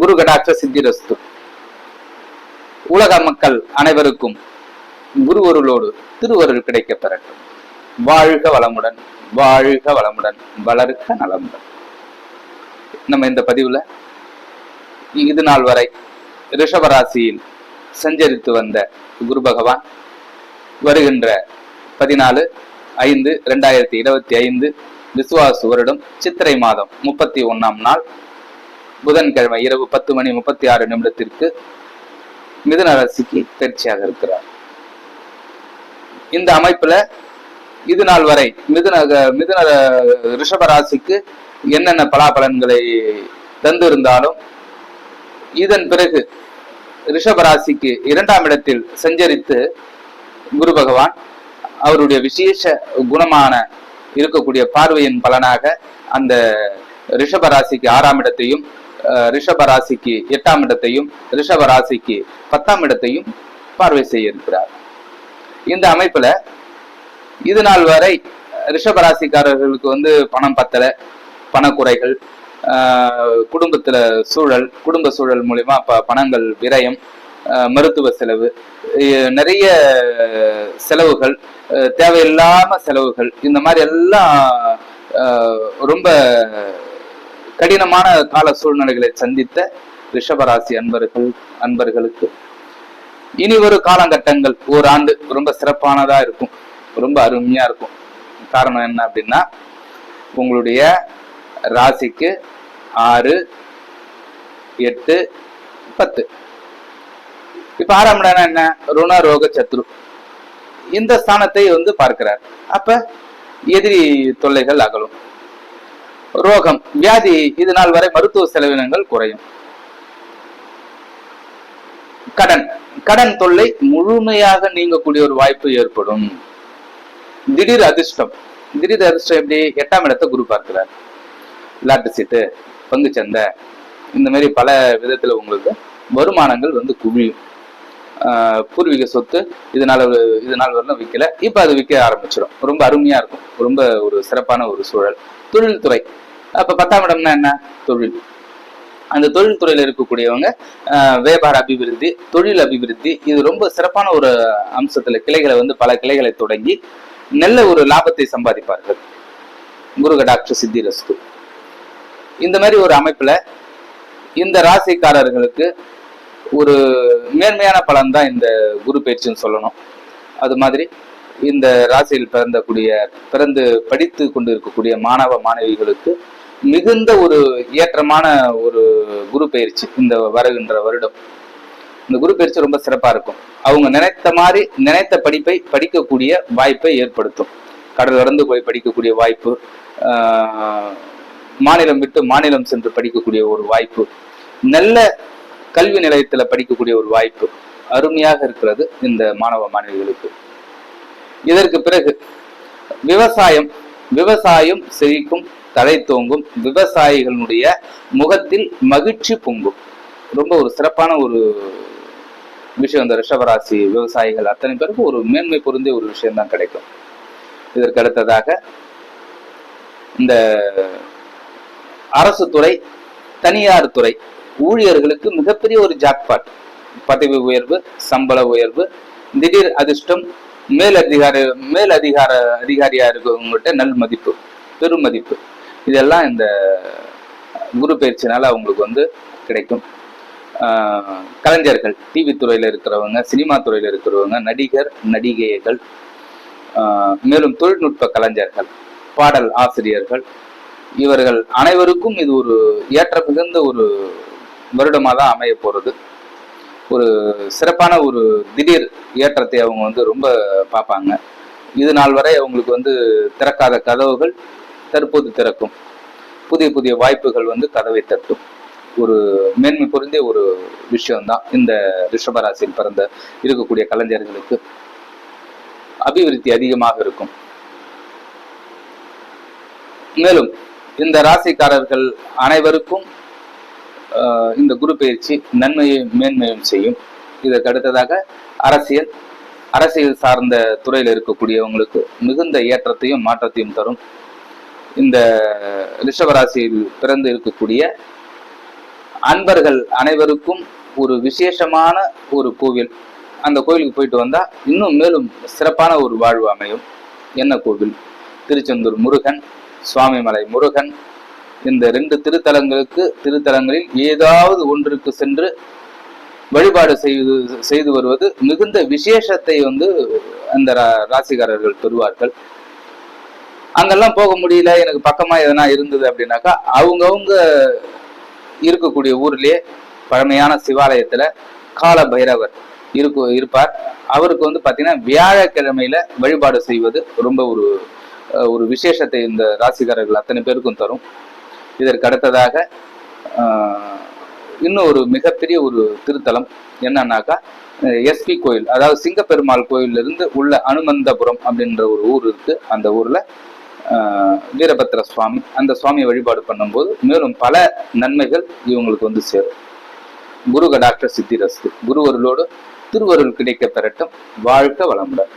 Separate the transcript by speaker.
Speaker 1: குரு கடாட்ச சித்திரஸ்து. உலக மக்கள் அனைவருக்கும் குருவருளோடு திருவருள் கிடைக்க பெறட்டும். வாழ்க வளமுடன் வாழ்க வளமுடன் வளர்க்க நலமுடன். நம்ம இந்த பதிவுல இது நாள் வரை ரிஷபராசியில் சஞ்சரித்து வந்த குரு பகவான் வருகின்ற பதினாலு ஐந்து ரெண்டாயிரத்தி இருபத்தி ஐந்து விசுவாசு வருடம் சித்திரை மாதம் முப்பத்தி ஒன்னாம் நாள் புதன்கிழமை இரவு பத்து மணி முப்பத்தி ஆறு நிமிடத்திற்கு மிதுன ராசிக்கு பயிற்சியாக இருக்கிறார். இந்த அமைப்புல இது நாள் வரை மிதுன மிதுன ரிஷப ராசிக்கு என்னென்ன பலாபலன்களை தந்திருந்தாலும் இதன் பிறகு ரிஷப ராசிக்கு இரண்டாம் இடத்தில் சஞ்சரித்து குரு பகவான் அவருடைய விசேஷ குணமான இருக்கக்கூடிய பார்வையின் பலனாக அந்த ரிஷப ராசிக்கு ஆறாம் இடத்தையும் ரிஷப ராசிக்கு எட்டாம் இடத்தையும் ரிஷப ராசிக்கு பத்தாம் இடத்தையும் பார்வை செய்ய இருக்கிறார். இந்த அமைப்புல இது நாள் வரை ரிஷப ராசிக்காரர்களுக்கு வந்து பணம் பத்தல பணக்குறைகள் ஆஹ், குடும்பத்துல சூழல் குடும்ப சூழல் மூலியமா ப பணங்கள் விரயம் மருத்துவ செலவு நிறைய செலவுகள் அஹ், தேவையில்லாம செலவுகள் இந்த மாதிரி எல்லாம் ரொம்ப கடினமான கால சூழ்நிலைகளை சந்தித்த ரிஷபராசி அன்பர்கள் அன்பர்களுக்கு. இனி ஒரு காலகட்டங்கள் ஓராண்டு ரொம்ப சிறப்பானதா இருக்கும் ரொம்ப அருமையா இருக்கும். காரணம் என்ன அப்படின்னா உங்களுடைய ராசிக்கு ஆறு எட்டு பத்து. இப்ப ஆறாம் இடம் என்ன? ருண ரோக சத்ரு. இந்த ஸ்தானத்தை வந்து பார்க்கிறார். அப்ப எதிரி தொல்லைகள் அகலும். ரோகம் வியாதி இது நாள் வரை மருத்துவ செலவினங்கள் குறையும். கடன் கடன் தொல்லை முழுமையாக நீங்கக்கூடிய ஒரு வாய்ப்பு ஏற்படும். திடீர் அதிர்ஷ்டம் திடீர் அதிர்ஷ்டம் எப்படி? எட்டாம் இடத்தை குரு பார்க்கிறார். லாட்டு சீட்டு பங்குச்சந்தை இந்த மாதிரி பல விதத்துல உங்களுக்கு வருமானங்கள் வந்து குவியும். பூர்வீக சொத்து இதனால ஒரு- இது நாள் வரலாம் விற்கல இப்ப அது விற்க ஆரம்பிச்சிடும் ரொம்ப அருமையா இருக்கும். ரொம்ப ஒரு சிறப்பான ஒரு சூழல். தொழில்துறை அப்ப பத்தாம் இடம்னா என்ன? தொழில். அந்த தொழில்துறையில இருக்கக்கூடியவங்க வியாபார அபிவிருத்தி தொழில் அபிவிருத்தி இது ரொம்ப சிறப்பான ஒரு அம்சத்துல கிளைகளை வந்து பல கிளைகளை தொடங்கி நல்ல ஒரு லாபத்தை சம்பாதிப்பார்கள். குருக டாக்டர் சித்தி ரஸ்து இந்த மாதிரி ஒரு அமைப்புல இந்த ராசிக்காரர்களுக்கு ஒரு மேன்மையான பலன் தான் இந்த குரு பயிற்சின்னு சொல்லணும். அது மாதிரி இந்த ராசியில் பிறந்தக்கூடிய பிறந்து படித்து கொண்டு இருக்கக்கூடிய மாணவ மாணவிகளுக்கு மிகுந்த ஒரு ஏற்றமான ஒரு குரு பயிற்சி இந்த வருகின்ற வருடம். இந்த குரு பயிற்சி ரொம்ப சிறப்பா இருக்கும். அவங்க நினைத்த மாதிரி நினைத்த படிப்பை படிக்கக்கூடிய வாய்ப்பை ஏற்படுத்தும். கடல் கடந்து போய் படிக்கக்கூடிய வாய்ப்பு மாநிலம் விட்டு மாநிலம் சென்று படிக்கக்கூடிய ஒரு வாய்ப்பு நல்ல கல்வி நிலையத்துல படிக்கக்கூடிய ஒரு வாய்ப்பு அருமையாக இருக்கிறது இந்த மாணவ மாணவிகளுக்கு. இதற்கு பிறகு விவசாயம் விவசாயம் செழிக்கும் தலை தோங்கும் விவசாயிகளுடைய முகத்தில் மகிழ்ச்சி பொங்கும். ரொம்ப ஒரு சிறப்பான ஒரு விஷயம் இந்த ரிஷபராசி விவசாயிகள். அத்தனை பேருக்கும் ஒரு மேன்மை பொருந்திய ஒரு விஷயம்தான் கிடைக்கும். இதற்கு அடுத்ததாக இந்த அரசு துறை தனியார் துறை ஊழியர்களுக்கு மிகப்பெரிய ஒரு ஜாக்பாட் பதவி உயர்வு சம்பள உயர்வு திடீர் அதிர்ஷ்டம் மேல் அதிகார மேல் அதிகார அதிகாரியா இருக்கவங்ககிட்ட நல் மதிப்பு பெரும் மதிப்பு. இதெல்லாம் இந்த குரு பயிற்சினால அவங்களுக்கு வந்து கிடைக்கும். கலைஞர்கள் டிவி துறையில் இருக்கிறவங்க சினிமா துறையில் இருக்கிறவங்க நடிகர் நடிகைகள் மேலும் தொழில்நுட்ப கலைஞர்கள் பாடல் ஆசிரியர்கள் இவர்கள் அனைவருக்கும் இது ஒரு ஏற்ற மிகுந்த ஒரு வருடமாக தான் அமைய போகிறது ஒரு சிறப்பான ஒரு திடீர் ஏற்றத்தை அவங்க வந்து ரொம்ப பார்ப்பாங்க. இது நாள் வரை அவங்களுக்கு வந்து திறக்காத கதவுகள் தற்போது திறக்கும். புதிய புதிய வாய்ப்புகள் வந்து கதவை தட்டும். ஒரு மேன்மை பொருந்திய ஒரு விஷயம்தான் இந்த ரிஷபராசியில் பிறந்த இருக்கக்கூடிய கலைஞர்களுக்கு அபிவிருத்தி அதிகமாக இருக்கும். மேலும் இந்த ராசிக்காரர்கள் அனைவருக்கும் இந்த குரு பயிற்சி நன்மையை மேன்மையும் செய்யும். இதற்கு அடுத்ததாக அரசியல் அரசியல் சார்ந்த துறையில் இருக்கக்கூடியவங்களுக்கு மிகுந்த ஏற்றத்தையும் மாற்றத்தையும் தரும். இந்த ரிஷபராசியில் பிறந்து இருக்கக்கூடிய அன்பர்கள் அனைவருக்கும் ஒரு விசேஷமான ஒரு கோவில். அந்த கோவிலுக்கு போயிட்டு வந்தா இன்னும் மேலும் சிறப்பான ஒரு வாழ்வு அமையும். என்ன கோவில்? திருச்செந்தூர் முருகன் சுவாமிமலை முருகன் இந்த ரெண்டு திருத்தலங்களுக்கு திருத்தலங்களில் ஏதாவது ஒன்றுக்கு சென்று வழிபாடு செய்து செய்து வருவது மிகுந்த விசேஷத்தை வந்து அந்த ரா- ராசிக்காரர்கள் பெறுவார்கள். அங்கெல்லாம் போக முடியல எனக்கு பக்கமா எதனா இருந்தது அப்படின்னாக்கா அவங்கவுங்க இருக்கக்கூடிய ஊர்லயே பழமையான சிவாலயத்துல கால பைரவர் இருக்கு இருப்பார். அவருக்கு வந்து பாத்தீங்கன்னா வியாழக்கிழமையில வழிபாடு செய்வது ரொம்ப ஒரு ஒரு விசேஷத்தை இந்த ராசிக்காரர்கள் அத்தனை பேருக்கும் தரும். இதற்கு அடுத்ததாக இன்னும் ஒரு மிகப்பெரிய ஒரு திருத்தலம் என்னன்னாக்கா எஸ்பி கோயில் அதாவது சிங்கப்பெருமாள் கோயில்ல இருந்து உள்ள அனுமந்தபுரம் அப்படின்ற ஒரு ஊர் இருக்கு. அந்த ஊர்ல வீரபத்திர சுவாமி அந்த சுவாமியை வழிபாடு பண்ணும்போது மேலும் பல நன்மைகள் இவங்களுக்கு வந்து சேரும். குருக டாக்டர் சித்திரஸ்து குருவருளோடு திருவருள் கிடைக்க பெறட்டும் வாழ்க்கை வளமுடன்.